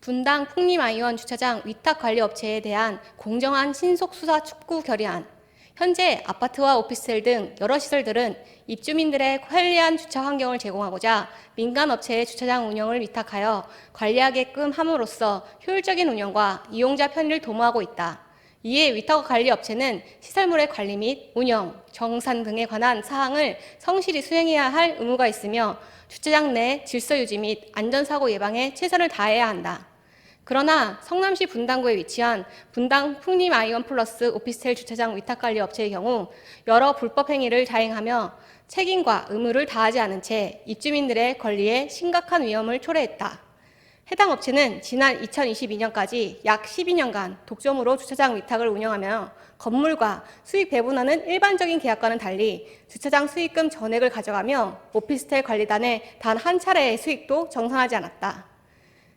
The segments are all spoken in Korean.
분당 풍림아이원 주차장 위탁관리업체에 대한 공정한 신속 수사 촉구 결의안. 현재 아파트와 오피스텔 등 여러 시설들은 입주민들의 편리한 주차 환경을 제공하고자 민간 업체의 주차장 운영을 위탁하여 관리하게끔 함으로써 효율적인 운영과 이용자 편의를 도모하고 있다. 이에 위탁 관리 업체는 시설물의 관리 및 운영, 정산 등에 관한 사항을 성실히 수행해야 할 의무가 있으며 주차장 내 질서 유지 및 안전사고 예방에 최선을 다해야 한다. 그러나 성남시 분당구에 위치한 분당 풍림 아이원 플러스 오피스텔 주차장 위탁관리 업체의 경우 여러 불법 행위를 자행하며 책임과 의무를 다하지 않은 채 입주민들의 권리에 심각한 위험을 초래했다. 해당 업체는 지난 2022년까지 약 12년간 독점으로 주차장 위탁을 운영하며 건물과 수익 배분하는 일반적인 계약과는 달리 주차장 수익금 전액을 가져가며 오피스텔 관리단의 단한 차례의 수익도 정산하지 않았다.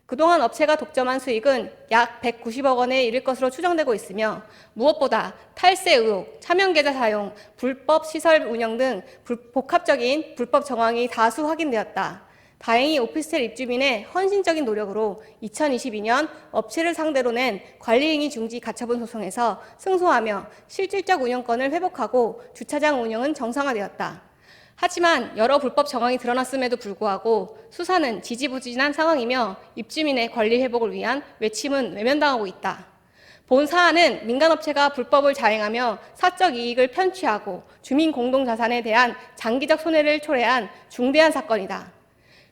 그동안 업체가 독점한 수익은 약 190억 원에 이를 것으로 추정되고 있으며 무엇보다 탈세 의혹, 차명 계좌 사용, 불법 시설 운영 등 불- 복합적인 불법 정황이 다수 확인되었다. 다행히 오피스텔 입주민의 헌신적인 노력으로 2022년 업체를 상대로 낸 관리행위 중지 가처분 소송에서 승소하며 실질적 운영권을 회복하고 주차장 운영은 정상화되었다. 하지만 여러 불법 정황이 드러났음에도 불구하고 수사는 지지부진한 상황이며 입주민의 권리 회복을 위한 외침은 외면당하고 있다. 본 사안은 민간업체가 불법을 자행하며 사적 이익을 편취하고 주민 공동자산에 대한 장기적 손해를 초래한 중대한 사건이다.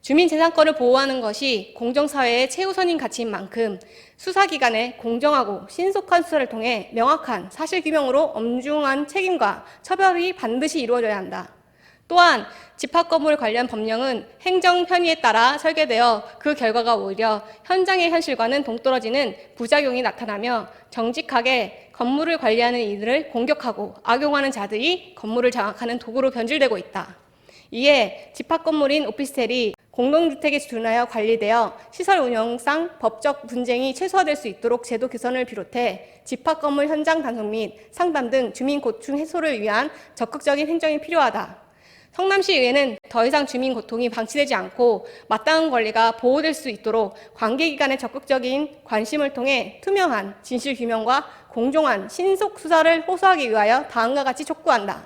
주민 재산권을 보호하는 것이 공정사회의 최우선인 가치인 만큼 수사기관의 공정하고 신속한 수사를 통해 명확한 사실규명으로 엄중한 책임과 처벌이 반드시 이루어져야 한다. 또한 집합 건물 관련 법령은 행정 편의에 따라 설계되어 그 결과가 오히려 현장의 현실과는 동떨어지는 부작용이 나타나며 정직하게 건물을 관리하는 이들을 공격하고 악용하는 자들이 건물을 장악하는 도구로 변질되고 있다. 이에 집합 건물인 오피스텔이 공동주택에 준하여 관리되어 시설 운영상 법적 분쟁이 최소화될 수 있도록 제도 개선을 비롯해 집합 건물 현장 단속 및 상담 등 주민 고충 해소를 위한 적극적인 행정이 필요하다. 성남시의회는 더 이상 주민 고통이 방치되지 않고 마땅한 권리가 보호될 수 있도록 관계기관의 적극적인 관심을 통해 투명한 진실 규명과 공정한 신속 수사를 호소하기 위하여 다음과 같이 촉구한다.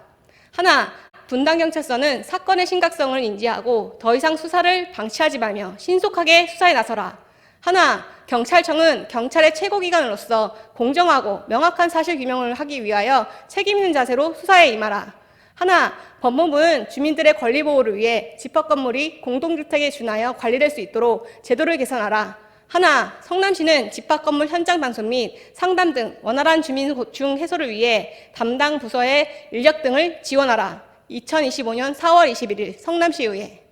하나, 분당경찰서는 사건의 심각성을 인지하고 더 이상 수사를 방치하지 말며 신속하게 수사에 나서라. 하나, 경찰청은 경찰의 최고기관으로서 공정하고 명확한 사실 규명을 하기 위하여 책임 있는 자세로 수사에 임하라. 하나, 법무부는 주민들의 권리 보호를 위해 집합 건물이 공동주택에 준하여 관리될 수 있도록 제도를 개선하라. 하나, 성남시는 집합 건물 현장 방송 및 상담 등 원활한 주민 고충 해소를 위해 담당 부서의 인력 등을 지원하라. 2025년 4월 21일 성남시의회